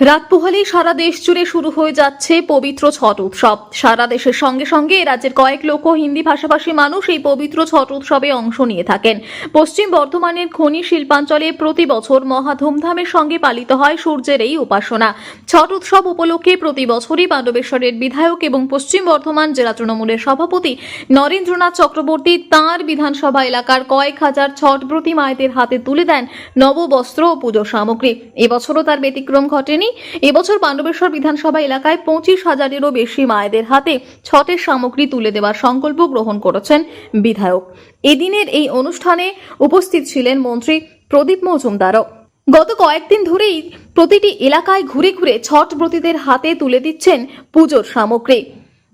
রাত পোহালেই সারা দেশ জুড়ে শুরু হয়ে যাচ্ছে পবিত্র ছট উৎসব। সারা দেশের সঙ্গে সঙ্গে রাজ্যের কয়েক লক্ষ হিন্দি ভাষাভাষী মানুষ এই পবিত্র ছট উৎসবে অংশ নিয়ে থাকেন। পশ্চিম বর্ধমানের খনি শিল্পাঞ্চলে প্রতি বছর মহা ধুমধামের সঙ্গে পালিত হয় সূর্যের এই উপাসনা। ছট উৎসব উপলক্ষে প্রতি বছরই পাণ্ডবেশ্বরের বিধায়ক এবং পশ্চিম বর্ধমান জেলা তৃণমূলের সভাপতি নরেন্দ্রনাথ চক্রবর্তী তাঁর বিধানসভা এলাকার কয়েক হাজার ছট ছটব্রতী মায়েদের হাতে তুলে দেন নববস্ত্র ও পুজো সামগ্রী। এবছরও তার ব্যতিক্রম ঘটেনি। এবছর পাণ্ডবেশ্বর বিধানসভা এলাকায় পঁচিশ হাজারেরও বেশি মায়েদের হাতে ছটের সামগ্রী তুলে দেওয়ার সংকল্প গ্রহণ করেছেন বিধায়ক। এদিনের এই অনুষ্ঠানে উপস্থিত ছিলেন মন্ত্রী প্রদীপ মজুমদারও। গত কয়েকদিন ধরেই প্রতিটি এলাকায় ঘুরে ঘুরে ছট ব্রতীদের হাতে তুলে দিচ্ছেন পুজোর সামগ্রী।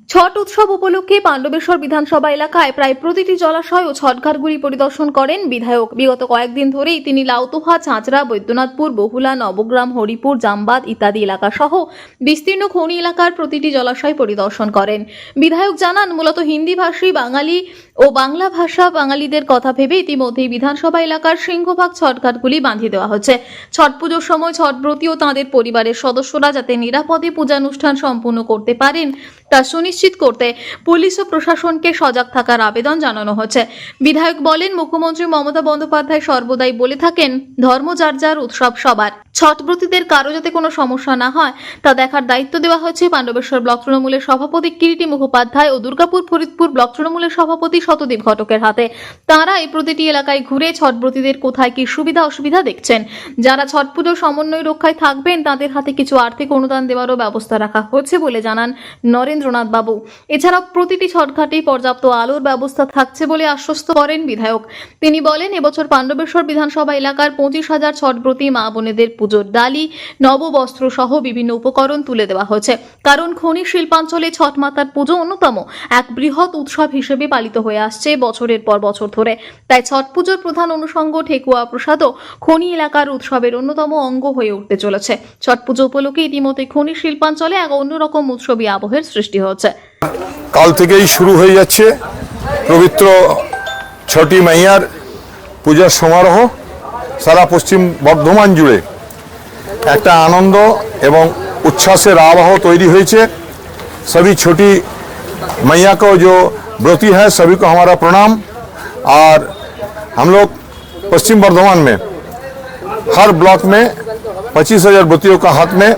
ছট উৎসব উপলক্ষে পাণ্ডবেশ্বর বিধানসভা এলাকায় প্রায় প্রতিটি জলাশয় ও ছটঘাটগুলি পরিদর্শন করেন বিধায়ক। বিগত কয়েকদিন ধরেই তিনি লাউতোহা চাঁচড়া, বৈদ্যনাথপুর, বহুলা, নবগ্রাম, হরিপুর, জামবাদ ইত্যাদি এলাকা সহ বিস্তীর্ণ খনি এলাকার প্রতিটি জলাশয় পরিদর্শন করেন। বিধায়ক জানান, মূলত হিন্দি ভাষী বাঙালি ও বাংলা ভাষা বাঙালিদের কথা ভেবে ইতিমধ্যেই বিধানসভা এলাকার সিংহভাগ ছটঘাটগুলি বাঁধিয়ে দেওয়া হচ্ছে। ছট পুজোর সময় ছটব্রতী ও তাঁদের পরিবারের সদস্যরা যাতে নিরাপদে পূজানুষ্ঠান সম্পূর্ণ করতে পারেন, তা সুনিশ্চিত করতে পুলিশ ও প্রশাসনকে সজাগ থাকার আবেদন জানানো হচ্ছে। বিধায়ক বলেন, মুখ্যমন্ত্রী মমতা বন্দ্যোপাধ্যায় সর্বদাই বলে থাকেন, ধর্ম যার যার উৎসব সবার। ছটব্রতীদের কারও যাতে কোনো সমস্যা না হয়, তা দেখার দায়িত্ব দেওয়া হয়েছে পাণ্ডবেশ্বর ব্লক তৃণমূলের সভাপতি কিরিটি মুখোপাধ্যায় ও দুর্গাপুর ফরিদপুর ব্লক তৃণমূলের সভাপতি শতদীপ ঘটকের হাতে। তারা এই প্রতিটি এলাকায় ঘুরে ছটব্রতীদের কোথায় কি সুবিধা অসুবিধা দেখছেন। যারা ছট পুজো সমন্বয় রক্ষায় থাকবেন, তাদের হাতে কিছু আর্থিক অনুদান দেওয়ারও ব্যবস্থা রাখা হচ্ছে বলে জানান নরেন্দ্রনাথ বাবু। এছাড়াও প্রতিটি ছটঘাটেই পর্যাপ্ত আলোর ব্যবস্থা থাকছে বলে আশ্বস্ত করেন বিধায়ক। তিনি বলেন, এবছর পাণ্ডবেশ্বর বিধানসভা এলাকার পঁচিশ হাজার ছটব্রতী মা বোনেদের পুজোর ডালি, নববস্ত্র সহ বিভিন্ন উপকরণ তুলে দেওয়া হয়েছে। কারণ খনি শিল্পাঞ্চলে ছট মাতার পুজো অন্যতম এক বৃহৎ উৎসব হিসেবে পালিত হয়ে আসছে বছরের পর বছর ধরে। তাই ছট পুজোর প্রধান অনুষঙ্গ ঠেকুয়া প্রসাদও খনি এলাকার উৎসবের অন্যতম অঙ্গ হয়ে উঠতে চলেছে। ছট পুজো উপলক্ষে ইতিমধ্যে খনি শিল্পাঞ্চলে এক অন্যরকম উৎসবী আবহের সৃষ্টি হচ্ছে কাল থেকেই শুরু হয়ে যাচ্ছে পবিত্র ছটি মাইয়ার পূজার সমারোহ সারা পশ্চিম বর্ধমান জুড়ে একটা আনন্দ এবং উচ্ছ্বাসের আবহ তৈরি হয়েছে सभी छोटी मैया को जो व्रती है सभी को हमारा प्रणाम और हम लोग पश्चिम बर्धमान में हर ब्लॉक में पच्चीस हजार व्रतियों का हाथ में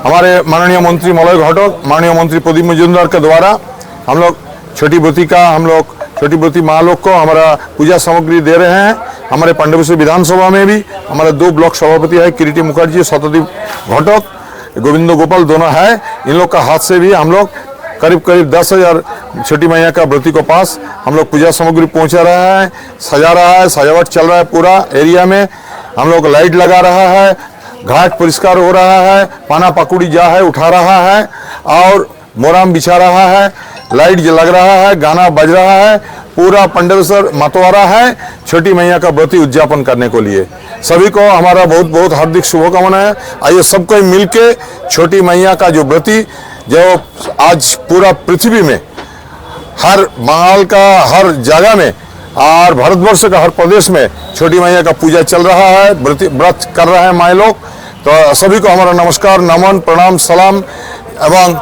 हमारे माननीय मंत्री मलय घटक, माननीय मंत्री प्रदीप मजुमदार के द्वारा हम लोग छोटी व्रती का, हम लोग छोटी व्रती माँ लोग को हमारा पूजा सामग्री दे रहे हैं। हमारे पांडवेश्वर विधानसभा में भी हमारे दो ब्लॉक सभापति है, किरीटी मुखर्जी शतदीप घटक, गोविंद गोपाल दोनों है। इन लोग का हाथ से भी हम लोग करीब करीब दस हज़ार छोटी मैया का व्रती को पास हम लोग पूजा सामग्री पहुँचा रहा है। सजा रहा है, सजावट चल रहा है पूरा एरिया में। हम लोग लाइट लगा रहा है घाट परिष्कार हो रहा है, पाना पकुड़ी जा है, उठा रहा है और मोराम बिछा रहा है, लाइट लग रहा है, गाना बज रहा है, पूरा पंडवेश्वर मतवारा है, छोटी मैया का व्रती उद्यापन करने को लिए। सभी को हमारा बहुत बहुत हार्दिक शुभकामना है। आइए सबको मिल के छोटी मैया का जो व्रती जो आज पूरा पृथ्वी में, हर बंगाल का, हर जगह में और भारतवर्ष का हर प्रदेश में छोटी मैया का पूजा चल रहा है व्रत व्रत कर रहे हैं माए लोग तो सभी को हमारा नमस्कार नमन प्रणाम सलाम एवं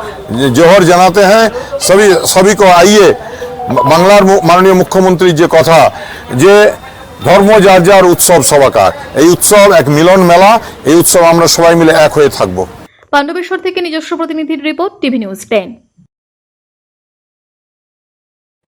जोहर जनाते हैं सभी सभी को आइए বাংলার মু- মাননীয় মুখ্যমন্ত্রীর যে কথা যে ধর্ম যার যার উৎসব সবাকার এই উৎসব এক মিলন মেলা এই উৎসব আমরা সবাই মিলে এক হয়ে থাকবো পাণ্ডবেশ্বর থেকে নিজস্ব প্রতিনিধির রিপোর্ট টিভি নিউজ টেন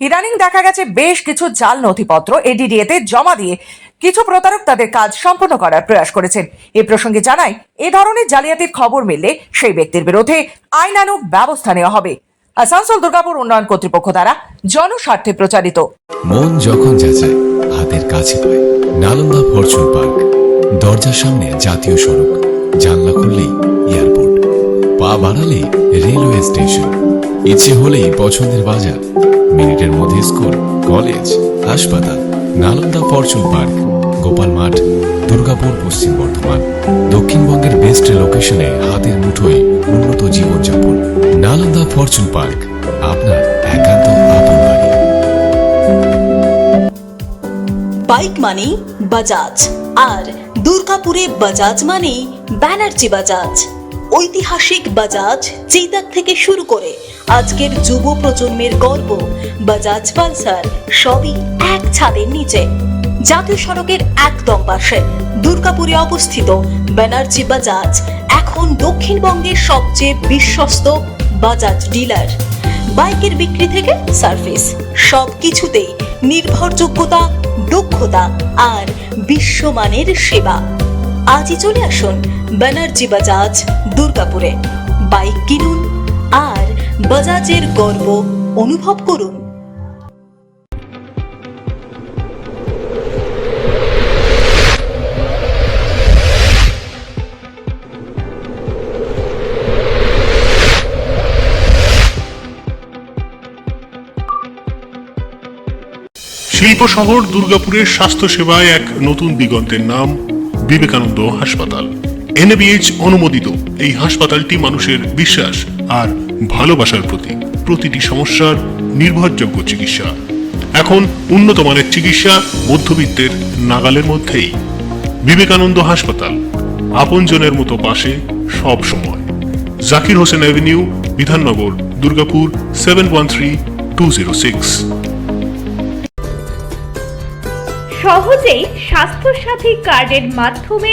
ইদানিং দেখা গেছে বেশ কিছু জাল নথিপত্র এডিডিএ তে জমা দিয়ে কিছু প্রতারক তাদের কাজ সম্পন্ন করার প্রয়াস করেছেন। এ প্রসঙ্গে জানাই এ ধরনের জালিয়াতির খবর মিললে সেই ব্যক্তির বিরুদ্ধে আইনানুগ ব্যবস্থা নেওয়া হবে। আসানসোল দুর্গাপুর উন্নয়ন কর্তৃপক্ষ দ্বারা জনস্বার্থে প্রচারিত। মন যখন যাচায়, হাতের কাছে পায়। নালন্দা ফরচুন পার্ক, দরজার সামনে জাতীয় সড়ক, জানলা খুললেই এয়ারপোর্ট। পা বাড়ালে রেলওয়ে স্টেশন। ইচ্ছে হলেই পছন্দের বাজার মিনিটের মধ্যে স্কুল, কলেজ, হাসপাতাল, নালন্দা ফরচুন পার্ক, গোপাল মাঠ, দুর্গাপুর পশ্চিম বর্ধমান, দক্ষিণবঙ্গের বেস্ট লোকেশনে হাতের মুঠোয় উন্নত জীবনযাপন, নালন্দা ফরচুন পার্ক, আপনার একান্ত আপন বাড়ি। বাইক মানেই বাজাজ আর দুর্গাপুরে বাজাজ মানেই ব্যানার্জি বাজাজ ঐতিহাসিক বাজাজ চেতাক থেকে শুরু করে আজকের যুব প্রজন্মের গর্ব বাজাজ পালসার সবই এক ছাদের নিচে। জাতীয় সড়কের একদম পাশে দুর্গাপুরে অবস্থিত ব্যানার্জি বাজাজ এখন দক্ষিণবঙ্গের সবচেয়ে বিশ্বস্ত বাজাজ ডিলার। বাইকের বিক্রি থেকে সার্ভিস সব কিছুতেই নির্ভরযোগ্যতা, দক্ষতা আর বিশ্বমানের সেবা। আজই চলে আসুন ব্যানার্জি বাজাজ দুর্গাপুরে। বাইক কিনুন আর বাজাজের গর্ব অনুভব করুন। শিল্প শহর দুর্গাপুরের স্বাস্থ্য সেবায় এক নতুন দিগন্তের নাম, বিবেকানন্দ হাসপাতাল। এনএবিএইচ অনুমোদিত। এই হাসপাতালটি মানুষের বিশ্বাস আর ভালোবাসার প্রতীক। প্রতিটি সমস্যার নির্ভরযোগ্য চিকিৎসা। এখন উন্নত মানের চিকিৎসা মধ্যবিত্তের নাগালের মধ্যেই। বিবেকানন্দ হাসপাতাল, আপনজনের মতো পাশে সব সময়। Zakir Hossain avenue, Bidhannagar, Durgapur seven one three two zero six সহজেই স্বাস্থ্যসাথী কার্ডের মাধ্যমে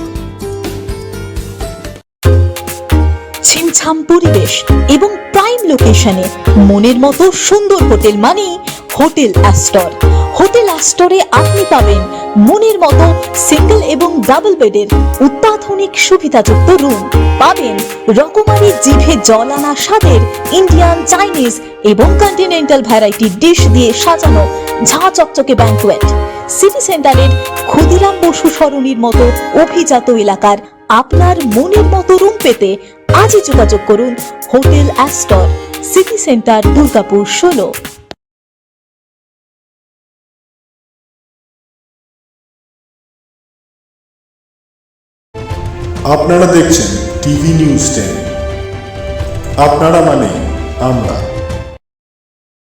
ছিমছাম পরিবেশ এবং প্রাইম লোকেশনে মনের মতো সুন্দর হোটেল মানেই হোটেল অ্যাস্টর। হোটেল অ্যাস্টরে আপনি পাবেন মনের মতো সিঙ্গেল এবং ডাবল বেডের অত্যাধুনিক সুবিধাযুক্ত রুম পাবেন রকমারি জিভে জল আনা স্বাদের ইন্ডিয়ান চাইনিজ এবং কন্টিনেন্টাল ভ্যারাইটি ডিশ দিয়ে সাজানো ঝাঁ চকচকে ব্যাঙ্কোয়েট সিটি সেন্টারের ক্ষুদিরাম বসু সরণির মতো অভিজাত এলাকার আপনার মনের মতো রুম পেতে আজই যোগাযোগ করুন hotel Astor, city centre, Durgapur, ষোলো। আপনারা দেখছেন টিভি নিউজ টেন। আপনারা মানে আমরা।